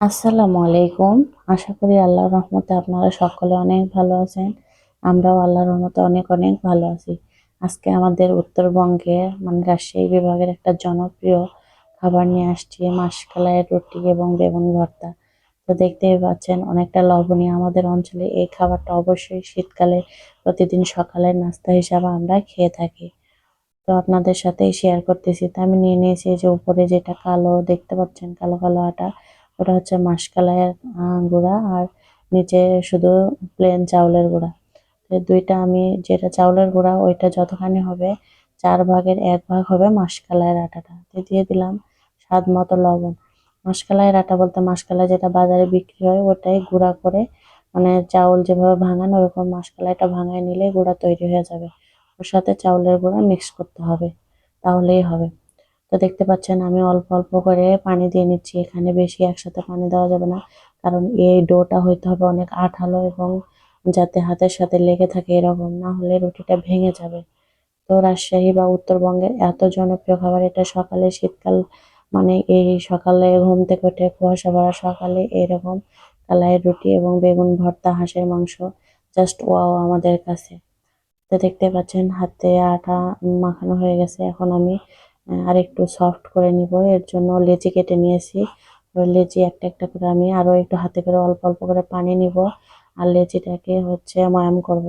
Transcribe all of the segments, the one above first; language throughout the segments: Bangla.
আসসালামু আলাইকুম। আশা করি আল্লাহর রহমতে আপনারা সকলে অনেক ভালো আছেন। আমরাও আল্লাহর রহমতে অনেক অনেক ভালো আছি। আজকে আমাদের উত্তরবঙ্গে মানে রাজশাহী বিভাগের একটা জনপ্রিয় খাবার নিয়ে আসছি, মাসকালাইয়ের রুটি এবং বেগুন ভর্তা। তো দেখতেই পাচ্ছেন, অনেকটা লবণীয় আমাদের অঞ্চলে এই খাবারটা অবশ্যই শীতকালে প্রতিদিন সকালের নাস্তা হিসাবে আমরা খেয়ে থাকি। তো আপনাদের সাথেই শেয়ার করতেছি। তো আমি নিয়ে নিয়েছি যে উপরে যেটা কালো, দেখতে পাচ্ছেন কালো কালো আটা। ওটা হচ্ছে মাসকালাইয়ের গুঁড়া আর নিচে শুধু প্লেন চাউলের গুঁড়া। দুইটা আমি যেটা চাউলের গুঁড়া ওইটা যতখানি হবে, চার ভাগের এক ভাগ হবে মাসকালাইয়ের আটাটা। দিয়ে দিলাম স্বাদ মতো লবণ। মাসকালাইয়ের আটা বলতে মাসকালাই যেটা বাজারে বিক্রি হয় ওটাই গুঁড়া করে মানে চাউল যেভাবে ভাঙান ওরকম মাসকালাইটা ভাঙায় নিলে গুঁড়া তৈরি হয়ে যাবে। ওর সাথে চাউলের গুঁড়া মিক্স করতে হবে, তাহলেই হবে। তো দেখতে পাচ্ছেন, আমি অল্প অল্প করে পানি দিয়ে নিচ্ছি। এখানে বেশি একসাথে পানি দেওয়া যাবে না, কারণ এই ডোটা হইতে হবে অনেক আঠালো এবং যাতে হাতের সাথে লেগে থাকে এরকম, না হলে রুটিটা ভেঙে যাবে। তো রাজশাহী বা উত্তরবঙ্গের এত জনপ্রিয় খাবার, এটা সকালে শীতকাল মানে এই সকালে ঘুম থেকে উঠে কুয়াশা ভরা সকালে এরকম কালাইয়ের রুটি এবং বেগুন ভর্তা, হাঁসের মাংস, জাস্ট ওয়াও আমাদের কাছে। তো দেখতে পাচ্ছেন, হাতে আটা মাখানো হয়ে গেছে, এখন আমি আর একটু সফট করে নিব। এর জন্য লেচি কেটে নিয়েছি। লেচি একটা একটা করে আমি আরও একটু হাতে করে অল্প অল্প করে পানি নিব আর লেচিটাকে হচ্ছে ময়াম করব।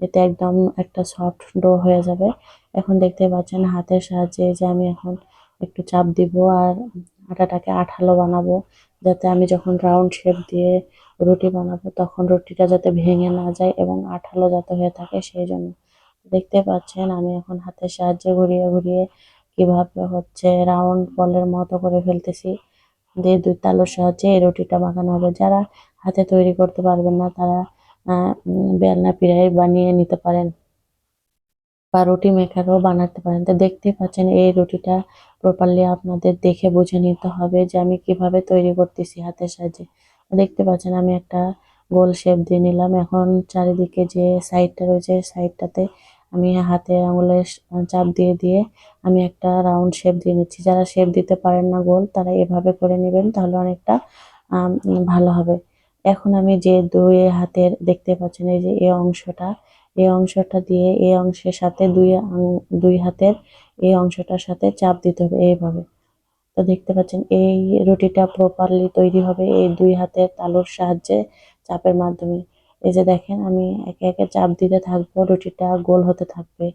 এতে একদম একটা সফট ডো হয়ে যাবে। এখন দেখতে পাচ্ছেন হাতের সাহায্যে যে আমি এখন একটু চাপ দিব আর আটাটাকে আঠালো বানাবো, যাতে আমি যখন রাউন্ড শেপ দিয়ে রুটি বানাবো তখন রুটিটা যাতে ভেঙে না যায় এবং আঠালো যাতে হয়ে থাকে সেই জন্য। দেখতে পাচ্ছেন আমি এখন হাতের সাহায্যে ঘুরিয়ে ঘুরিয়ে কীভাবে হচ্ছে রাউন্ড বলের মতো করে ফেলতেছি, দিয়ে দুই তালুর সাহায্যে এই রুটিটা মাখানো হবে। যারা হাতে তৈরি করতে পারবেন না, তারা বেলনা পিড়াই বানিয়ে নিতে পারেন বা রুটি মেকারও বানাতে পারেন। তো দেখতেই পাচ্ছেন, এই রুটিটা প্রপারলি আপনাদের দেখে বুঝে নিতে হবে যে আমি কীভাবে তৈরি করতেছি হাতের সাহায্যে। দেখতে পাচ্ছেন, আমি একটা গোল শেপ দিয়ে নিলাম। এখন চারিদিকে যে সাইডটা রয়েছে সাইডটাতে আমি হাতে আঙুলের চাপ দিয়ে দিয়ে আমি একটা রাউন্ড শেপ দিয়ে নিচ্ছি। যারা শেপ দিতে পারেন না গোল, তারা এভাবে করে নেবেন তাহলে অনেকটা ভালো হবে। এখন আমি যে দুই হাতের দেখতে পাচ্ছেন, এই যে এই অংশটা এই অংশটা দিয়ে এই অংশের সাথে দুই দুই হাতের এই অংশটার সাথে চাপ দিতে হবে এইভাবে। তো দেখতে পাচ্ছেন, এই রুটিটা প্রপারলি তৈরি হবে এই দুই হাতের তালুর সাহায্যে চাপের মাধ্যমে। এই যে দেখেন, আমি একে একে চাপ দিতে থাকব, রুটিটা গোল হতে থাকবে।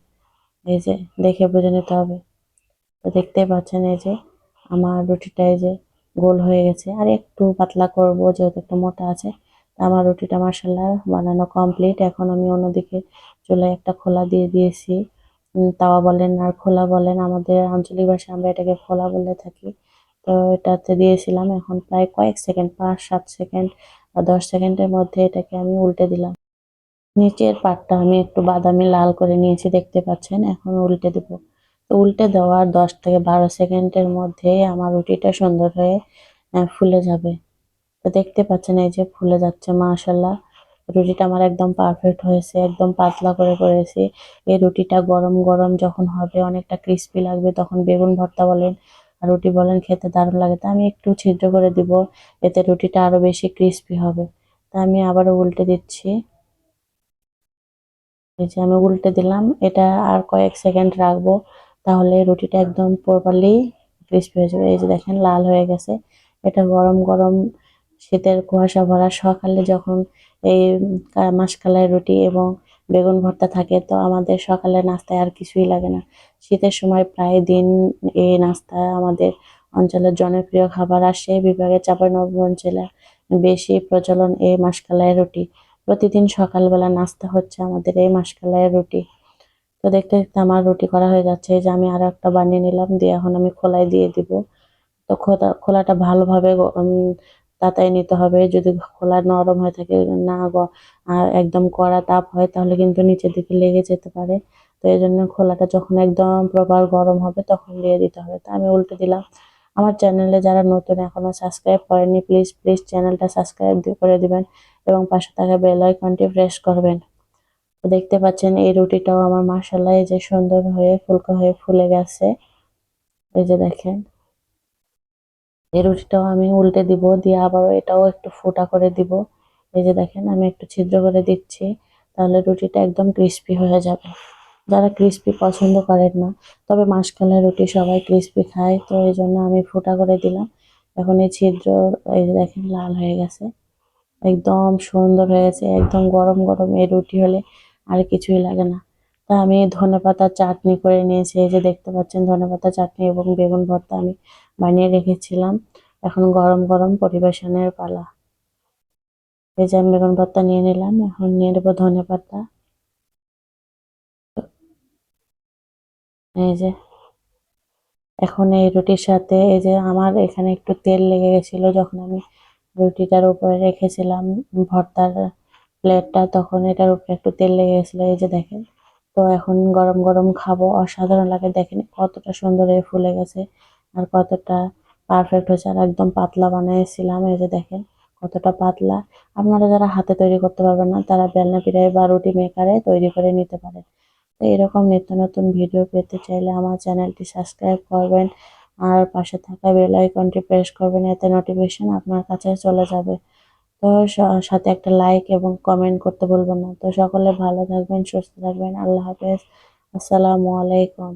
এই যে দেখে বুঝে নিতে হবে। তো দেখতেই পাচ্ছেন এই যে আমার রুটিটা এই যে গোল হয়ে গেছে। আর একটু পাতলা করব, যেহেতু একটু মোটা আছে। আমার রুটিটা মার্শাল্লাহ বানানো কমপ্লিট এখন আমি অন্যদিকে চুলায় একটা খোলা দিয়ে দিয়েছি। তাওয়া বলেন আর খোলা বলেন, আমাদের আঞ্চলিক ভাষায় আমরা এটাকে খোলা বলে থাকি। তো এটাতে দিয়েছিলাম এখন প্রায় কয়েক সেকেন্ড, পাঁচ সাত সেকেন্ড। বা দশ সেকেন্ডের মধ্যে এটাকে আমি উল্টে দিলাম। নিচের পাটটা আমি একটু বাদামি লাল করে নিয়েছি, দেখতে পাচ্ছেন? এখন উল্টে দেব। তো উল্টে দেওয়ার দশ থেকে বারো সেকেন্ডের মধ্যে আমার রুটিটা সুন্দর হয়ে ফুলে যাবে। তো দেখতে পাচ্ছেন, এই যে ফুলে যাচ্ছে মাশাল্লাহ রুটিটা আমার একদম পারফেক্ট হয়েছে, একদম পাতলা করে করেছি। এই রুটিটা গরম গরম যখন হবে, অনেকটা ক্রিস্পি লাগবে, তখন বেগুন ভর্তা বলেন আর রুটি বলেন খেতে দারুণ লাগে। তা আমি একটু ছিদ্র করে দিব, এতে রুটিটা আরও বেশি ক্রিস্পি হবে। তা আমি আবারও উল্টে দিচ্ছি। এই যে আমি উল্টে দিলাম, এটা আর কয়েক সেকেন্ড রাখব, তাহলে রুটিটা একদম প্রপারলি ক্রিস্পি হয়ে যাবে। এই যে দেখেন, লাল হয়ে গেছে। এটা গরম গরম শীতের কুয়াশা ভরা সকালে যখন এই মাসকালাই রুটি এবং বেগুন ভর্তা থাকে, তো আমাদের সকালে নাস্তায় আর কিছুই লাগে না। শীতের সময় প্রায় দিন এই নাস্তা আমাদের অঞ্চলের জনপ্রিয় খাবার আসে বিভাগে চাঁপাইনবাবগঞ্জ জেলা বেশি প্রচলন এই মাসকালাই রুটি। প্রতিদিন সকালবেলা নাস্তা হচ্ছে আমাদের এই মাসকালাইয়ের রুটি। তো দেখতে দেখতে আমার রুটি করা হয়ে যাচ্ছে যে আমি আরও একটা বানিয়ে নিলাম, দিয়ে এখন আমি খোলায় দিয়ে দিব। তো খোলা খোলাটা ভালোভাবে তাতায় নিতে হবে। যদি খোলা নরম হয়ে থাকে, না একদম কড়া তাপ হয়, তাহলে কিন্তু নিচের দিকে লেগে যেতে পারে। তো এই জন্য খোলাটা যখন একদম প্রপার গরম হবে, তখন দিয়ে দিতে হবে। তো আমি উল্টে দিলাম। আমার চ্যানেলে যারা নতুন, এখনও সাবস্ক্রাইব করেনি প্লিজ প্লিজ চ্যানেলটা সাবস্ক্রাইব করে দিবেন এবং পাশে থাকা বেল আইকনটি প্রেস করবেন। তো দেখতে পাচ্ছেন, এই রুটিটাও আমার মাসাল্লাহ যে সুন্দর হয়ে, ফুলকা হয়ে ফুলে গেছে। এই যে দেখেন। এই রুটিটাও আমি উল্টে দিব, দিয়ে আবারও এটাও একটু ফোটা করে দিব। এই যে দেখেন, আমি একটু ছিদ্র করে দিচ্ছি, তাহলে রুটিটা একদম ক্রিস্পি হয়ে যাবে। যারা ক্রিস্পি পছন্দ করেন না, তবে মাসকালের রুটি সবাই ক্রিস্পি খায়, তো এই জন্য আমি ফোটা করে দিলাম। এখন এই ছিদ্র, এই যে দেখেন, লাল হয়ে গেছে। একদম সুন্দর হয়ে গেছে, একদম গরম গরম এই রুটি হলে আর কিছুই লাগে না। তা আমি ধনেপাতা চাটনি করে নিয়েছি। এই যে দেখতে পাচ্ছেন ধনেপাতা চাটনি এবং বেগুন ভর্তা আমি বানিয়ে রেখেছিলাম। এখন গরম গরম পরিবেশনের পালা। এই যে আমি বেগুন ভর্তা নিয়ে নিলাম, এখন নিয়ে নেব ধনেপাতা। এই যে এখন এই রুটির সাথে, এই যে আমার এখানে একটু তেল লেগে গেছিল যখন আমি রুটিটার উপরে রেখেছিলাম ভর্তার প্লেটটা, তখন এটার উপরে একটু তেল লেগে গেছিল। এই যে দেখেন তো এখন গরম গরম খাব। অসাধারণ লাগে দেখেন কতটা সুন্দর হয়ে ফুলে গেছে আর কতটা পারফেক্ট হয়েছে। আর একদম পাতলা বানিয়েছিলাম, এই যে দেখেন কতটা পাতলা। আপনারা যারা হাতে তৈরি করতে পারবেন না, তারা বেলনা পিড়ায় বা রুটি মেকারে তৈরি করে নিতে পারেন। তো এরকম নিত্য নতুন ভিডিও পেতে চাইলে আমার চ্যানেলটি সাবস্ক্রাইব করবেন আর পাশে থাকা বেল আইকনটি প্রেস করবেন, এতে নোটিফিকেশন আপনার কাছে চলে যাবে। তো সাথে একটা লাইক এবং কমেন্ট করতে ভুলবেন না। তো সকলে ভালো থাকবেন, সুস্থ থাকবেন। আল্লাহ হাফেজ। আসসালামু আলাইকুম।